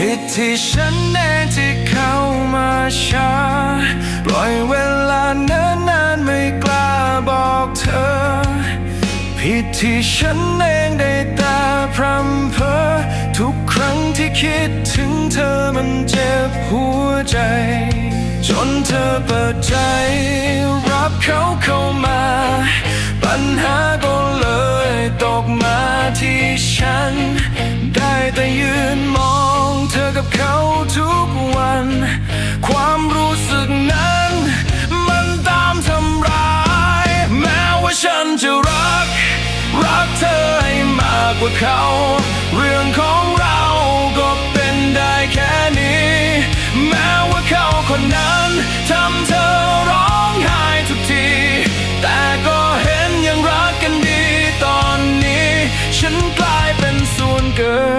ผิดที่ฉันเองที่เข้ามาช้า ปล่อยเวลาเนิ่นนานไม่กล้าบอกเธอ ผิดที่ฉันเองได้ตาพรำเพอ ทุกครั้งที่คิดถึงเธอมันเจ็บหัวใจ จนเธอเปิดใจ รับเขาเข้ามา ปัญหาก็เลยตกมาที่ฉัน ได้แต่ยืนมอง กับเขาทุกวัน ความรู้สึกนั้น มันตามทำร้าย แม้ว่าฉันจะรัก รักเธอให้มากกว่าเขา เรื่องของเราก็เป็นได้แค่นี้ แม้ว่าเขาคนนั้นทำเธอร้องไห้ทุกที แต่ก็เห็นยังรักกันดีตอนนี้ ฉันกลายเป็นส่วนเกิน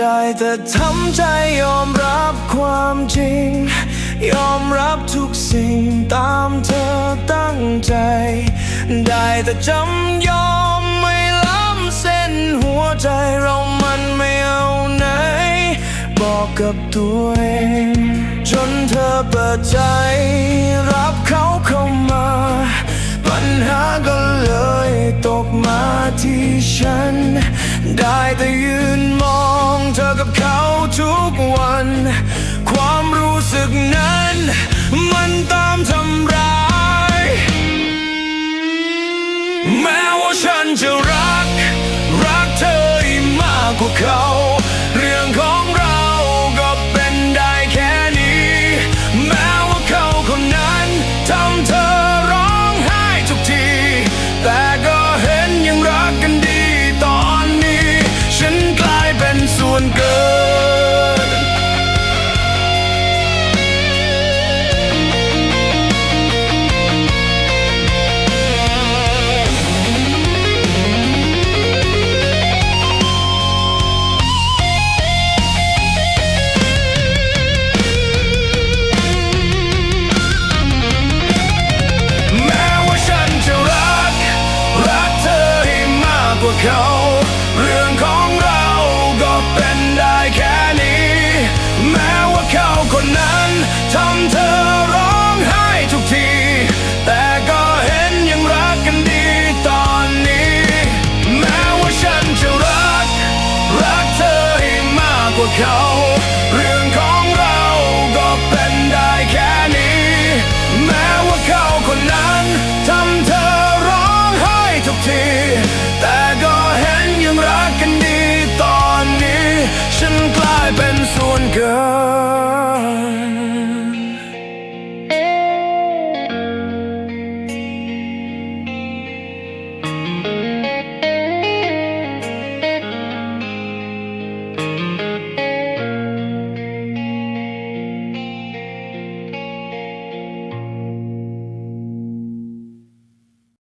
ได้แต่ทำใจยอมรับความจริง ยอมรับทุกสิ่งตามเธอตั้งใจ ได้แต่จำยอมไม่ล้ำเส้นหัวใจเรามันไม่เอาไหน บอกกับตัวเอง จนเธอเปิดใจ รับเขาเข้ามา ปัญหาก็เลยตกมาที่ฉัน ได้แต่ยืน กับเขาทุกวัน ความรู้สึกนั้น มันตามทำร้าย แม้ว่าฉันจะ เขา เรื่องของเราก็เป็นได้แค่นี้ แม้ว่าเขาคนนั้นทำเธอร้องไห้ทุกที แต่ก็เห็นยังรักกันดีตอนนี้ แม้ว่าฉันจะรัก รักเธอให้มากกว่าเขา